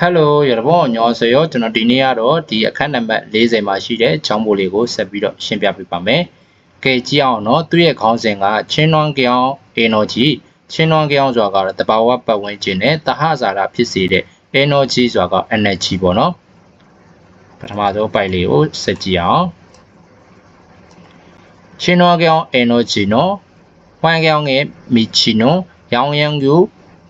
Hello ရဘောညောဆိုရောကျွန်တော်ဒီနေ့ကတော့ဒီအခန်းနံပါတ်40မှာရှိတဲ့ချောင်းပိုလေးကိုဆက်ပြီးတော့ရှင်းပြပေးပါမယ်။ကဲကြည့်အောင်နော်သူ့ရဲ့ခေါင်းစဉ်ကချင်းနွန်ကြောင် energy ချင်းနွန်ကြောင်ဆိုတာကတော့တဘာဝပတ်ဝန်းကျင်နဲ့သဟဇာတာဖြစ်စေတဲ့ energy ဆိုတာက energy ပေါ့နော်။ပထမဆုံးပိုက်လေးကိုဆက်ကြည့်အောင်။ချင်းနွန်ကြောင် energy နော်။ဝမ်ကြောင်ရဲ့ michino ရောင်ရံကူ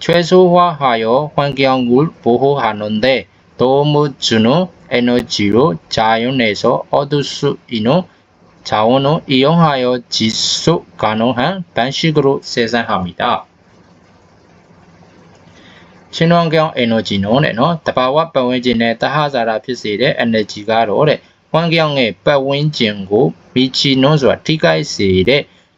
최소화 하여 환경을 보호하는데 도움을 주는 에너지로 자연에서 얻을 수 있는 자원을 이용하여 지속 가능한 방식으로 생산합니 다. 친환경 에너지는 대바와 방원진의 따하자라 필수의 에너지가로 환경의 방원진고 미치는 수와 티가이스의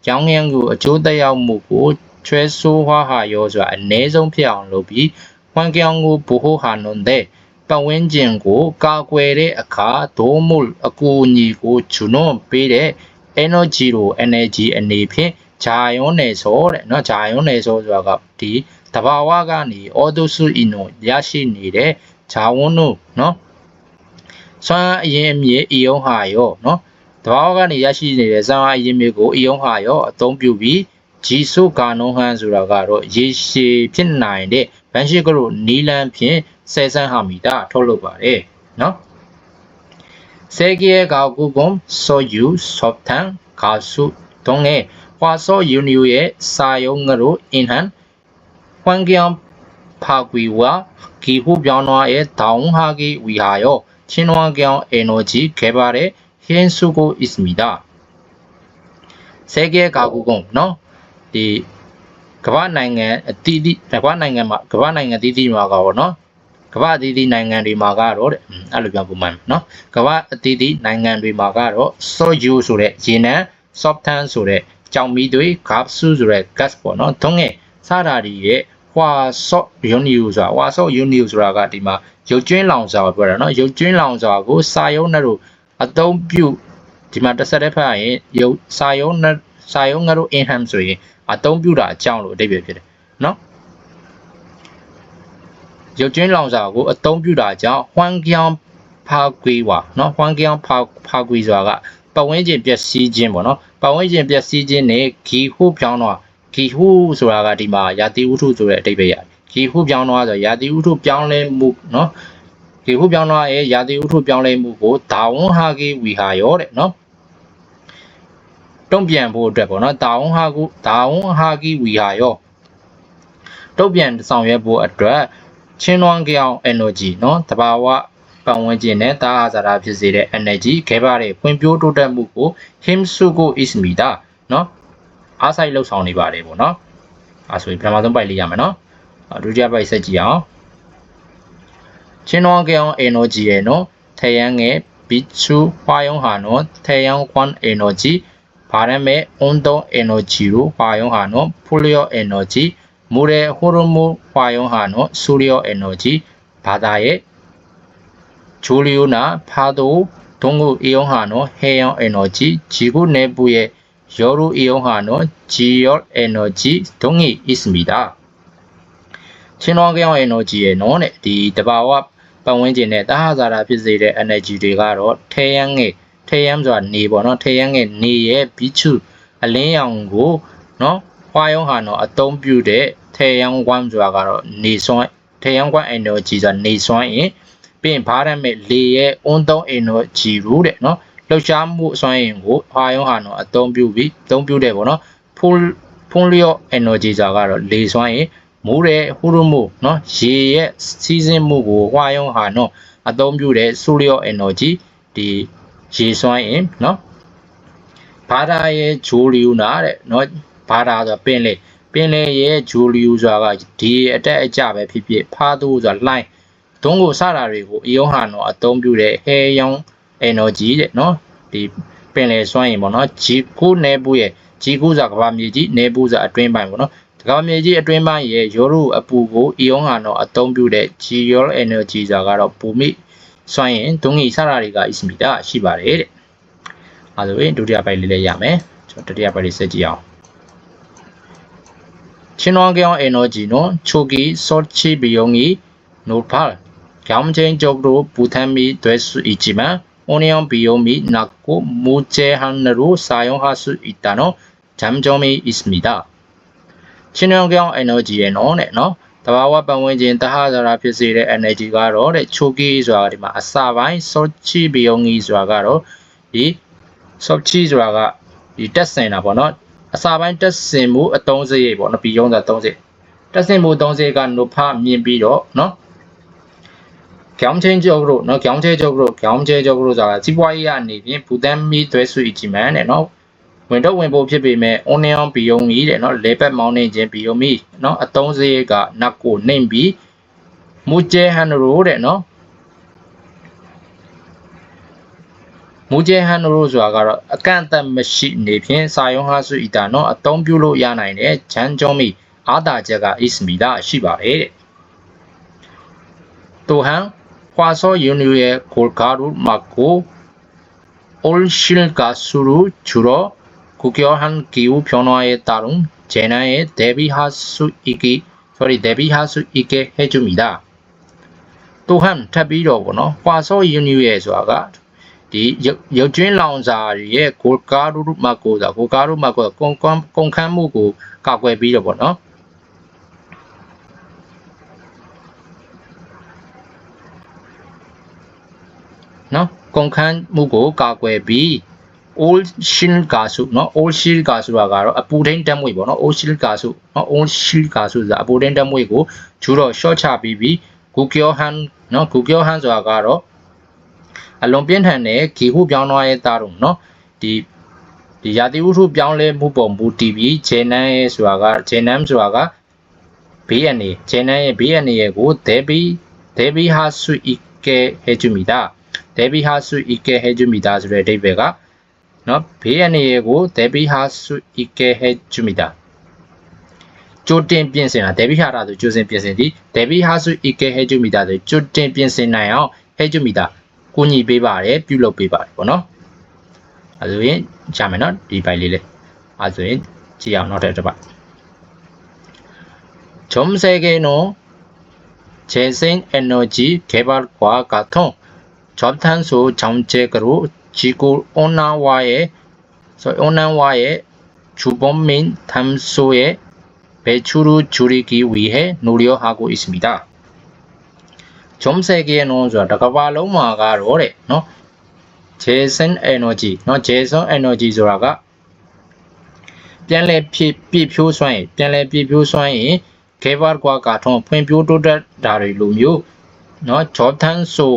영향과 조대역 무고 ချွဲဆိုးဟွာဟာရောဆိုတာအ ਨੇ ဆုံးဖြစ်အောင်လုပ်ပြီးဝမ်ကျောင်းကိုဘိုဟိုဟာနွန်တဲ့ပတ်ဝန်းကျင်ကိုကာကွယ်တဲ့အခါဒိုးမှုအကူအညီကိုဂျွနွန်ပေးတဲ့ energy ကို energy အနေဖြင့်ဂျာယွန်နယ်ဆိုတဲ့เนาะဂျာယွန်နယ်ဆိုဆိုတာကဒီတဘာဝကနေအော်တိုဆူအီနိုရရှိနေတဲ့ဂျာဝွန်းတို့เนาะစွမ်းအရင်အမြစ်အီယုံဟာရောเนาะတဘာဝကနေရရှိနေတဲ့စွမ်းအရင်အမြစ်ကိုအီယုံဟာရောအသုံးပြုပြီး ဂျီဆိုကာနွန်ဟန်ဆိုတာကတော့ရေရှည်ဖြစ်နိုင်တဲ့ဘန်ရှိကရိုနီလန်ဖြင့်ဆယ်ဆန်းဟာမီတာထုတ်လုပ်ပါတယ်နော်ဆယ်ကီယကာကူကွန်ဆိုယူဆော့တန်ကာဆုတုံးငယ်ဟွာဆောယူနီယိုရဲ့စာယုံငရိုအင်ဟန်ဟွမ်ကီယံဖာကွီဝါကီဟူပြောင်းနွားရဲ့ဒေါင်ဟာကီဝီဟာယောချင်းနွားကောင်အင်နိုဂျီခဲပါတဲ့ဟင်းစုကိုအစ်မီတာဆယ်ကီယကာကူကွန်နော် ဒီကမ္ဘာနိုင်ငံအသီးသီးကမ္ဘာနိုင်ငံမှာကမ္ဘာနိုင်ငံအသီးသီးမှာကပေါ့နော်ကမ္ဘာအသီးသီးနိုင်ငံတွေမှာကတော့တဲ့အဲ့လိုပြောပုံမှန်နော်ကမ္ဘာအသီးသီးနိုင်ငံတွေမှာကတော့ soju ဆိုတဲ့ရေနံ softan ဆိုတဲ့ကြောင်မီတွေ gas ဆိုတဲ့ gas ပေါ့နော်ထုံးငယ်စတာတွေရဲ့ဟွာဆော့ယွန်နီယူဆိုတာဟွာဆော့ယွန်နီယူဆိုတာကဒီမှာရုပ်ကျွင်းလောင်စာကိုပြောတာနော်ရုပ်ကျွင်းလောင်စာကိုစာယုံနဲ့တို့အသုံးပြုဒီမှာတစ်ဆက်တစ်ဖက်ရင်ရုပ်စာယုံနဲ့စာယုံငါတို့ enhance ဆိုရင် အသုံးပြုတာအကြောင်းလို့အဓိပ္ပာယ်ဖြစ်တယ်နော်ရုပ်ကျွင်းလောင်စာကိုအသုံးပြုတာကြောင့်ဟွမ်ကျောင်းဖာကွေးဝါနော်ဟွမ်ကျောင်းဖာဖာကွေးဆိုတာကပတ်ဝန်းကျင်ပျက်စီးခြင်းပေါ့နော်ပတ်ဝန်းကျင်ပျက်စီးခြင်းနဲ့ဂီဟုပြောင်းတော့ဂီဟုဆိုတာကဒီမှာယာတိဥထုဆိုတဲ့အဓိပ္ပာယ်ရတယ်ဂီဟုပြောင်းတော့ဆိုယာတိဥထုပြောင်းလဲမှုနော်ဂီဟုပြောင်းတော့ရဲ့ယာတိဥထုပြောင်းလဲမှုကိုဒါဝွန်ဟာဂီဝီဟာရောတဲ့နော် တုံ့ပြန်ဖို့အတွက်ပေါ့နော်တာဝန်ဟာကူတာဝန်ဟာကီဝီဟာရောတုံ့ပြန်ဆောင်ရွက်ဖို့အတွက်ချင်းနွမ်းကြောင် energy နော်တဘာဝပတ်ဝန်းကျင်နဲ့တာအာဇာတာဖြစ်စေတဲ့ energy ခဲပါတဲ့ဖွံ့ဖြိုးတိုးတက်မှုကို himsuko ismita နော်အားဆိုင်လှုပ်ဆောင်နေပါတယ်ပေါ့နော်အဲဆိုရင်ပထမဆုံးပိုက်လေးရမယ်နော်ဒုတိယပိုက်ဆက်ကြည့်အောင်ချင်းနွမ်းကြောင် energy ရဲ့နော်ထယံငယ် bichu ဟွာယုံဟာနော်ထယံ quan energy 바람의 온도 에너지로 활용하는 풍력 에너지, 물의 흐름을 활용하는 수력 에너지, 바다의 조류나 파도 등을 이용하는 해양 에너지, 지구 내부의 열을 이용하는 지열 에너지 등이 있습니다. 친환경 에너지에는 ဒီတဘာဝပတ်ဝန်းကျင်နဲ့တဟဇာတာဖြစ်စေတဲ့ energy တွေကတော့ထဲယန်းငယ် ထေယံဆိုတာနေပေါ့နော်ထေယံရဲ့နေရဲ့ဘီချူအလင်းရောင်ကိုနော်ဟွာယုံဟာနော်အသုံးပြုတဲ့ထေယံဝမ်ဆိုတာကတော့နေစွမ်းထေယံကွမ် energy ဆိုတာနေစွမ်းရင်ပြီးရင်ဘားရမဲ့လေရဲ့အွန်းသုံး energy လို့တဲ့နော်လှုပ်ရှားမှုအစွမ်းရင်ကိုဟွာယုံဟာနော်အသုံးပြုပြီးအသုံးပြုတဲ့ပေါ့နော် full ဖုံးလျော့ energy ဆိုတာကတော့လေစွမ်းရင်မိုးတဲ့ဟိုလိုမို့နော်ရေရဲ့စီးဆင်းမှုကိုဟွာယုံဟာနော်အသုံးပြုတဲ့ဆူလျော့ energy ဒီ ရေစွမ်းရင်เนาะဘာသာရဲ့ဂျိုလီယူနာတဲ့เนาะဘာသာဆိုပင်လေပင်လေရဲ့ဂျိုလီယူဆိုတာကဒီအတက်အကျပဲဖြစ်ဖြစ်ဖားသူဆိုတာ line ဒုံးကိုစတာတွေကိုအယုံဟာเนาะအသုံးပြုတဲ့ hair young energy တဲ့เนาะဒီပင်လေစွမ်းရင်ပေါ့เนาะဂျီကူနေဘူးရဲ့ဂျီကူဆိုတာကဘာမြေကြီးနေဘူးဆိုတာအတွင်းပိုင်းပေါ့เนาะတကောင်မြေကြီးအတွင်းပိုင်းရဲ့ရောရုအပူကိုအီယွန်ဟာတော့အသုံးပြုတဲ့ geol energy ဆိုတာကတော့ပူမိ စွမ်းရင်ဒုံငီစတာတွေကဣစမီတာရှိပါတယ်တဲ့အဲဆိုရင်ဒုတိယပိုက်လေးလည်းရမယ်ကျွန်တော်တတိယပိုက်လေးဆက်ကြည့်အောင်ချင်းနောင်းကောင်အင်နော်ဂျီနော်ချိုကီဆော့ချီဘီယုံကြီးနိုဖာကောင်းချင်းကြောက်တို့ပူထမ်းမီဒွဲဆူအီချီမန်အိုနီယံဘီယုံမီနက်ကိုမူချေဟန်နရူစာယုံဟာဆူအီတာနော်ဂျမ်ဂျောမီဣစမီတာချင်းနောင်းကောင်အင်နော်ဂျီရဲ့နော်နဲ့နော် တဘာဝပတ်ဝန်းကျင်တဟဇာရာဖြစ်စေတဲ့ energy ကတော့တဲ့ချိုကီဆိုတာဒီမှာအစာပိုင်း sochi biongi ဆိုတာကတော့ဒီ sochi ဆိုတာကဒီတက်ဆင်တာပေါ့နော်အစာပိုင်းတက်ဆင်မှုအသုံးစရိတ်ပေါ့နော်ပြီးရုံးတာ30တက်ဆင်မှု30စရိတ်ကနုဖမြင့်ပြီးတော့နော်ကျောင်းချင်းကျောက်တို့နော်ကျောင်းချင်းကျောက်တို့ကျောင်းချင်းကျောက်တို့ဆိုတာစီးပွားရေးအနေဖြင့်ဘူတန်မီသွဲဆွေကြည့်မှန်းတဲ့နော် ဝင်တော့ဝင်ဖို့ဖြစ်ပေမဲ့ onion ဘီယုံကြီးတဲ့နော်လေဘက်မောင်းနေခြင်းဘီယုံမီနော်အသုံးစရိတ်ကနက်ကိုနှိမ့်ပြီးမူကျဲဟန်ရိုတဲ့နော်မူကျဲဟန်ရိုဆိုတာကတော့အကန့်အသတ်မရှိနေဖြင့်စာယုံဟာစုဤတာနော်အသုံးပြုလို့ရနိုင်တဲ့ဂျန်ကျုံးမီအားတာချက်က is မီတာရှိပါတယ်တဲ့또한 화소 연료의 골가루 막고 올실가스로 줄어 국교한 기후 변화에 따른 재난에 대비할 수 있게 sorry 대비할 수 있게 해줍니다. 또한 ထပ်ပြီးတော့ဗောနော် 화소 연유에ဆိုတာဒီရုပ်ကျွင်းလောင်စာရဲ့ကိုကာရုမကိုဆိုတာကိုကာရုမကိုကုန်ကုန်ခန်းမှုကိုကာကွယ်ပြီးတော့ဗောနော်နော်ကုန်ခန်းမှုကိုကာကွယ်ပြီး old shield ကာစုเนาะ old shield ကာစုကကတော့အပူထိန်တက်မွေပေါ့เนาะ old shield ကာစုเนาะ old shield ကာစုဆိုတာအပူထိန်တက်မွေကိုကျူတော့ short ချပြီးပြီး google hand เนาะ google hand ဆိုတာကတော့အလွန်ပြင်းထန်တဲ့ဂီဟုပြောင်းသွားရဲ့တာတော့เนาะဒီဒီရာသီဥတုပြောင်းလဲမှုပုံမူတည်ပြီးဂျေနန်ရဲ့ဆိုတာကဂျေနန်ဆိုတာကဘေးအနေဂျေနန်ရဲ့ဘေးအနေရဲ့ကိုဒေဘီဒေဘီဟာဆွီကေဟေဂျူမီတာဒေဘီဟာဆွီကေဟေဂျူမီတာဆိုတဲ့အဓိပ္ပာယ်က နော်ဘေးရန်တွေကိုဒေဘီဟာဆုဤကဲဟဲဂျူမီတာကြိုတင်ပြင်ဆင်တာဒေဘီဟာတာဆိုကြိုတင်ပြင်ဆင်သည်ဒေဘီဟာဆုဤကဲဟဲဂျူမီတာဆိုကြိုတင်ပြင်ဆင်နိုင်အောင်ဟဲဂျူမီတာကိုညီပေးပါတယ်ပြုလုပ်ပေးပါတယ်ပေါ့နော်အဲဆိုရင်ကြာမယ်နော်ဒီပိုင်လေးလေးအဲဆိုရင်ကြည့်အောင်နောက်တစ်ပတ်점세계는재생에너지개발과같은저탄소정책으로 ဂျီကိုအွန်နာဝါရဲ့ဆိုအွန်နန်ဝါရဲ့ဂျူဘွန်မင်သမ်ဆိုရဲ့ဘေချူရူဂျူရီကီဝီဟဲနိုရီယောဟာကိုအစ်မီတာဂျုံဆဲကီရဲ့နော်ဆိုတာတကဘာလုံးမှာကတော့တဲ့နော် Jason energy เนาะ Jason energy ဆိုတာကပြန်လဲဖြည့်ပြည့်ဖြိုးစွမ်းရင်ပြန်လဲပြည့်ဖြိုးစွမ်းရင် Gavar ကွာကထုံးဖွံ့ဖြိုးတိုးတက်တာတွေလိုမျိုးเนาะ Jordan So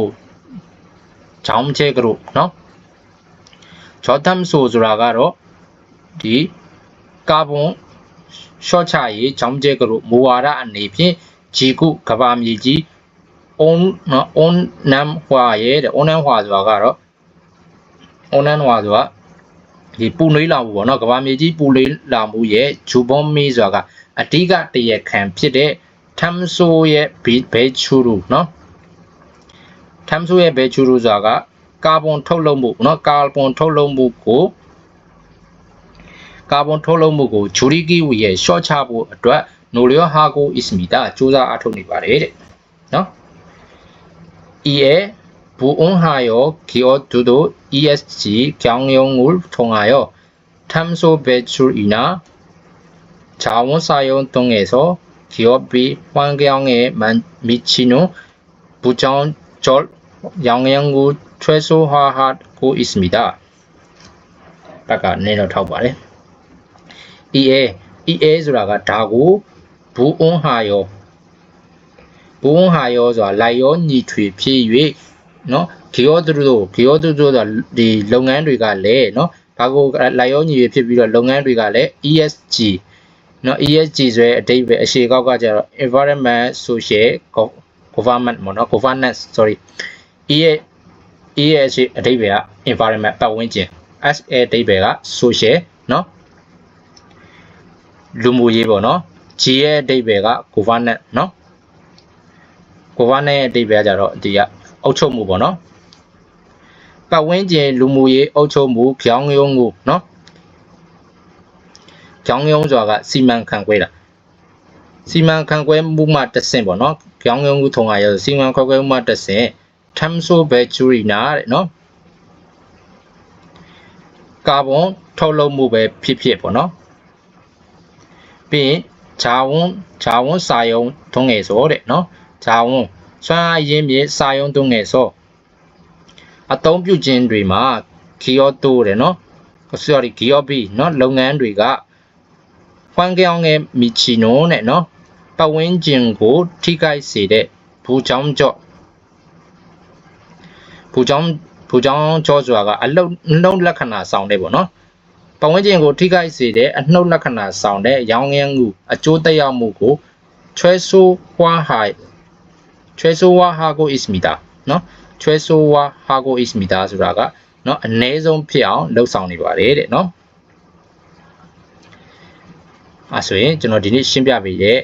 ဂျောင်းချဲ group เนาะ သမ်ဆိုဆိုတာကတော့ဒီကာဗွန်ရှော့ချရေးကြောင်းကျဲကလို့မူဝါဒအနေဖြင့်ဂျီကုကဘာမြေကြီးအွန်နော်အွန်နမ်ဟွာရဲ့တဲ့အွန်နမ်ဟွာဆိုတာကတော့အွန်နမ်ဟွာဆိုတာဒီပူနွေးလာမှုပေါ့နော်ကဘာမြေကြီးပူနွေးလာမှုရဲ့ဂျူဘွန်မီဆိုတာကအတိကတရခံဖြစ်တဲ့ထမ်ဆိုရဲ့ဘဲချူရူနော်ထမ်ဆိုရဲ့ဘဲချူရူဆိုတာက ကာဗွန်ထုတ်လုပ်မှုเนาะကာဗွန်ထုတ်လုပ်မှုကိုကာဗွန်ထုတ်လုပ်မှုကိုဂျူရီကီဝီရဲ့ short ချဖို့အတွက်နိုလျောဟာကိုအစ်မီတာစူးစမ်းအထုတ်နေပါတယ်တဲ့เนาะ EA 부온하여 기어두도 ESG 경영을 통하여 탄소 배출이나 자원 사용 등에서 기업이 환경에 미치는 부정적 영향을 최소화하고 있습니다. 아까 내려 타봐래. EA EA ဆိုတာကဒါကိုဘူအွန်ဟာယောဘူအွန်ဟာယောဆိုတာလိုက်ရောညီထွေဖြစ်၍နော်ဂီယောသူတို့ဂီယောသူတို့ဆိုတာဒီလုပ်ငန်းတွေကလည်းနော်ဒါကိုလိုက်ရောညီဖြစ်ပြီးတော့လုပ်ငန်းတွေကလည်း ESG နော် ESG ဆိုတဲ့အဓိပ္ပာယ်အရှေ့ကောက်ကကျတော့ environment social government ပေါ့နော် governance sorry EA A ရဲ့အရှိအဓိပ္ပာယ်က environment ပတ်ဝန်းကျင် S ရဲ့အဓိပ္ပာယ်က social เนาะလူမှုရေးပေါ့เนาะ G ရဲ့အဓိပ္ပာယ်က governance เนาะ governance ရဲ့အဓိပ္ပာယ်ကကြတော့ဒီကအုပ်ချုပ်မှုပေါ့เนาะပတ်ဝန်းကျင်လူမှုရေးအုပ်ချုပ်မှုကြောင်းရုံးကိုเนาะကြောင်းရုံးဆိုတာကစီမံခန့်ခွဲတာ စီမံခန့်ခွဲမှုမှတစ်ဆင့်ပေါ့နော်ကြောင်းငုံကူထုံအားရစီမံခန့်ခွဲမှုမှတစ်ဆင့် ထမ်ဆိုဘက်ချူရီနာတဲ့နော်ကာဗွန်ထုတ်လုပ်မှုပဲဖြစ်ဖြစ်ပေါ့နော်ပြီးရင်ဂျာဝန်ဂျာဝန်စာယုံထုံးငယ်စောတဲ့နော်ဂျာဝန်စွမ်းအားရင်းမြေစာယုံထုံးငယ်စောအသုံးပြုခြင်းတွေမှာဂီယောတိုတဲ့နော် sorry ဂီယောဘီနော်လုပ်ငန်းတွေကခွန်ကြောင်ငယ်မီချီနိုနဲ့နော်ပတ်ဝန်းကျင်ကို ထိခိုက်စေတဲ့ဘူချောင်းကြော့ ဘူချောင်းဘူချောင်းကြော့ဆိုတာကအလုံးနှုတ်လက္ခဏာဆောင်တဲ့ပေါ့နော်ပတ်ဝန်းကျင်ကိုထိခိုက်စေတဲ့အနှုတ်လက္ခဏာဆောင်တဲ့ရောင်ငန်းကူအကျိုးသက်ရောက်မှုကိုချွဲဆိုးဝါဟာချွဲဆိုးဝါဟာကို is mita နော်ချွဲဆိုးဝါဟာကို is mita ဆိုတာကနော်အ ਨੇ ဆုံးဖြစ်အောင်လှုပ်ဆောင်နေပါတယ်တဲ့နော်အဲဆိုရင်ကျွန်တော်ဒီနေ့ရှင်းပြပေးတဲ့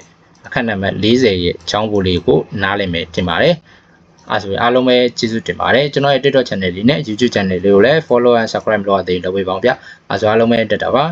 အခက်နံပါတ်40ရဲ့အကြောင်းပို့လေးကိုနားလည်မယ်တင်ပါတယ် အဲဆိုရင်အားလုံးပဲကျေးဇူးတင်ပါတယ်ကျွန်တော်ရဲ့ TikTok channel လေးနဲ့ YouTube channel လေးကိုလည်း follow and subscribe လုပ်ရသေးတယ်လုပ်ပေးပါဦးဗျအဲဆိုအားလုံးပဲတက်တာပါ